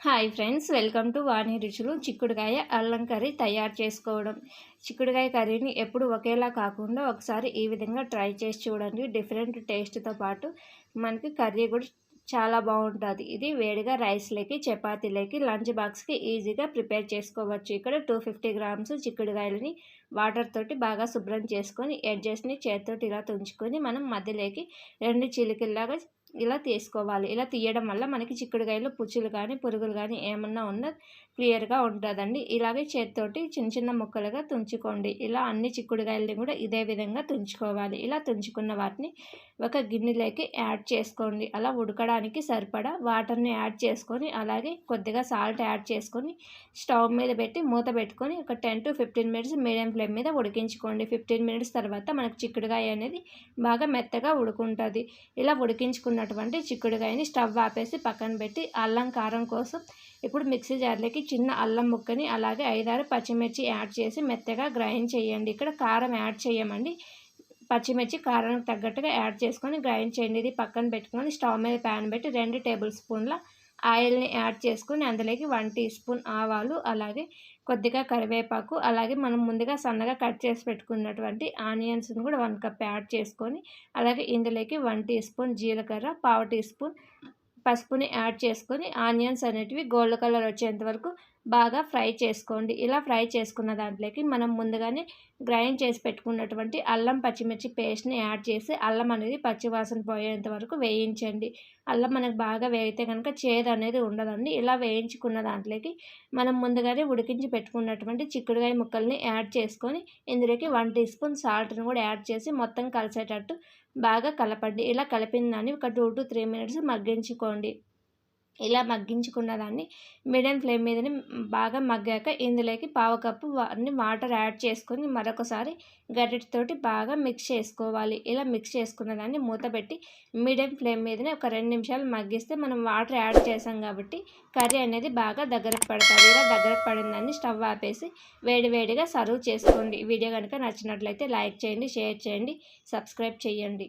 Hi friends welcome to Vani రుచులు చిక్కుడుకాయ అల్లం కర్రీ తయారు చేసుకోవడం. చిక్కుడుకాయ కర్రీని ఎప్పుడు ఒకేలా కాకుండా ఒకసారి ఈ విధంగా ట్రై చేసి చూడండి. డిఫరెంట్ టేస్ట్తో పాటు మనకి కర్రీ కూడా చాలా బాగుంటుంది. ఇది వేడిగా రైస్లోకి చపాతీలోకి లంచ్ బాక్స్కి ఈజీగా ప్రిపేర్ చేసుకోవచ్చు. ఇక్కడ టూ ఫిఫ్టీ గ్రామ్స్ చిక్కుడుకాయలని వాటర్ తోటి బాగా శుభ్రం చేసుకొని ఎడ్జెస్ని చేతితోటి ఇలా తుంచుకొని మనం మధ్యలోకి రెండు చిలికల్లాగా ఇలా తీసుకోవాలి. ఇలా తీయడం వల్ల మనకి చిక్కుడుకాయలు పుచ్చులు కానీ పురుగులు కానీ ఏమన్నా ఉన్నా క్లియర్గా ఉంటుందండి. ఇలాగే చేతితోటి చిన్న చిన్న ముక్కలుగా తుంచుకోండి. ఇలా అన్ని చిక్కుడుకాయలని కూడా ఇదే విధంగా తుంచుకోవాలి. ఇలా తుంచుకున్న వాటిని ఒక గిన్నెలోకి యాడ్ చేసుకోండి. అలా ఉడకడానికి సరిపడా వాటర్ని యాడ్ చేసుకొని అలాగే కొద్దిగా సాల్ట్ యాడ్ చేసుకొని స్టవ్ మీద పెట్టి మూత పెట్టుకొని ఒక ten to fifteen minutes medium flame మీద ఉడికించుకోండి. ఫిఫ్టీన్ మినిట్స్ తర్వాత మనకు చిక్కుడుకాయ అనేది బాగా మెత్తగా ఉడుకుంటుంది. ఇలా ఉడికించుకున్న ఉన్నటువంటి చిక్కుడుకాయని స్టవ్ ఆపేసి పక్కన పెట్టి అల్లం కారం కోసం ఇప్పుడు మిక్సీ జార్లోకి చిన్న అల్లం ముక్కని అలాగే ఐదారు పచ్చిమిర్చి యాడ్ చేసి మెత్తగా గ్రైండ్ చేయండి. ఇక్కడ కారం యాడ్ చేయమండి. పచ్చిమిర్చి కారానికి తగ్గట్టుగా యాడ్ చేసుకొని గ్రైండ్ చేయండి. ఇది పక్కన పెట్టుకొని స్టవ్ మీద ప్యాన్ పెట్టి రెండు టేబుల్ స్పూన్ల ఆయిల్ని యాడ్ చేసుకొని అందులోకి వన్ టీ స్పూన్ ఆవాలు అలాగే కొద్దిగా కరివేపాకు అలాగే మనం ముందుగా సన్నగా కట్ చేసి పెట్టుకున్నటువంటి ఆనియన్స్ని కూడా వన్ కప్ యాడ్ చేసుకొని అలాగే ఇందులోకి వన్ టీ స్పూన్ జీలకర్ర పావు టీ స్పూన్ పసుపుని యాడ్ చేసుకొని ఆనియన్స్ అనేటివి గోల్డ్ కలర్ వచ్చేంత వరకు బాగా ఫ్రై చేసుకోండి. ఇలా ఫ్రై చేసుకున్న దాంట్లోకి మనం ముందుగానే గ్రైండ్ చేసి పెట్టుకున్నటువంటి అల్లం పచ్చిమిర్చి పేస్ట్ని యాడ్ చేసి అల్లం అనేది పచ్చివాసన పోయేంత వరకు వేయించండి. అల్లం మనకు బాగా వేయితే కనుక చేదు అనేది ఉండదండి. ఇలా వేయించుకున్న దాంట్లోకి మనం ముందుగానే ఉడికించి పెట్టుకున్నటువంటి చిక్కుడుకాయ ముక్కల్ని యాడ్ చేసుకొని ఇందులోకి వన్ టీ స్పూన్ సాల్ట్ని కూడా యాడ్ చేసి మొత్తం కలిసేటట్టు బాగా కలపండి. ఇలా కలిపిన దాన్ని ఒక టూ టు త్రీ మినిట్స్ మగ్గించుకోండి. ఇలా మగ్గించుకున్న దాన్ని మీడియం ఫ్లేమ్ మీదనే బాగా మగ్గాక ఇందులోకి పావు కప్పు అన్ని వాటర్ యాడ్ చేసుకొని మరొకసారి గరిటతోటి బాగా మిక్స్ చేసుకోవాలి. ఇలా మిక్స్ చేసుకున్న దాన్ని మూత పెట్టి మీడియం ఫ్లేమ్ మీదనే ఒక రెండు నిమిషాలు మగ్గిస్తే మనం వాటర్ యాడ్ చేసాం కాబట్టి కర్రీ అనేది బాగా దగ్గరకు పడుతుంది. ఇలా దగ్గరకు పడిందని స్టవ్ ఆపేసి వేడివేడిగా సర్వ్ చేసుకోండి. వీడియో కనుక నచ్చినట్లయితే లైక్ చేయండి షేర్ చేయండి సబ్స్క్రైబ్ చేయండి.